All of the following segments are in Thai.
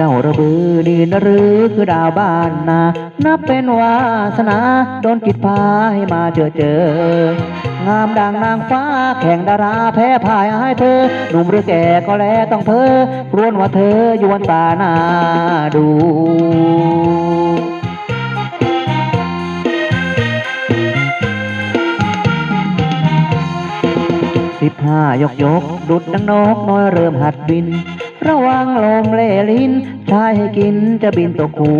จ้าระบือดีนหรือคือดาวบ้านนา นับเป็นวาสนาโดนกิดพาให้มาเจอเจอ งามดังนางฟ้าแข่งดาราแพ้พ่ายให้เธอ หนุ่มหรือแก่ก็แลต้องเพ้อกรวนว่าเธอยวนตาหน้าดูสิบห้ายกยกดุดดังนกน้อยเริ่มหัดบิน ระวังลมเล่ลิ้นชายให้กินจะบินตกคู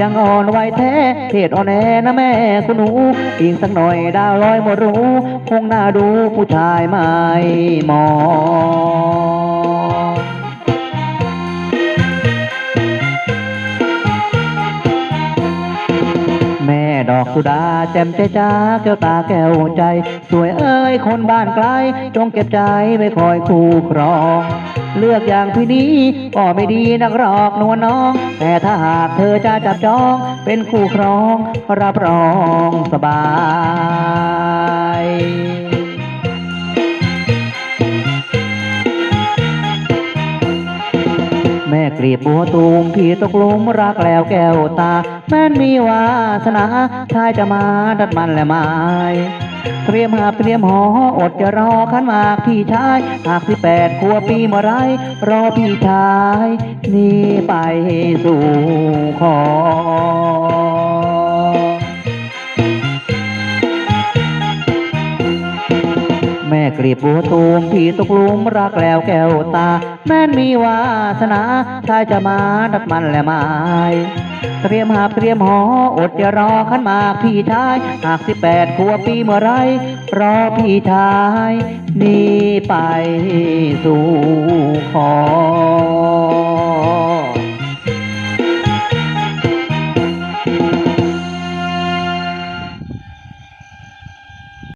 ยังอ่อนไหวแท้เทศอ่อนแอนะแม่คุณหนูอีกสักหน่อยดาวลอยหมดรู้ คงน่าดูผู้ชายไม่มองแม่ดอกสุดาแจ่มใจจ้าแก้วตาแก้วใจ สวยเอ้ยคนบ้านไกล จงเก็บใจไว้คอยคู่ครอง เลือกอย่างพี่นี้ก็ไม่ดีนักหรอกนวลน้อง แต่ถ้าหากเธอจะจับจอง เป็นคู่ครองรับรองสบาย กรีบบัวตูมพี่ตกลุมรักแล้วแก้วตา แม่นมีวาสนาชายจะมาดัดมันและไม้เตรียมหาเตรียมหออดจะรอขันมากพี่ชาย หากที่แปดขัวปีเมื่อไรรอพี่ชาย นี่ไป กรีบบัวตูมพี่ตกลุมรักแล้วแก้วตา แม่นมีวาสนาชายจะมาดัดมันและไม้เตรียมหาเตรียมหออดจะรอขันหมากพี่ชาย หากสิบแปดขัวบปีเมื่อไร รอพี่ชาย นี่ไปสู่ขอ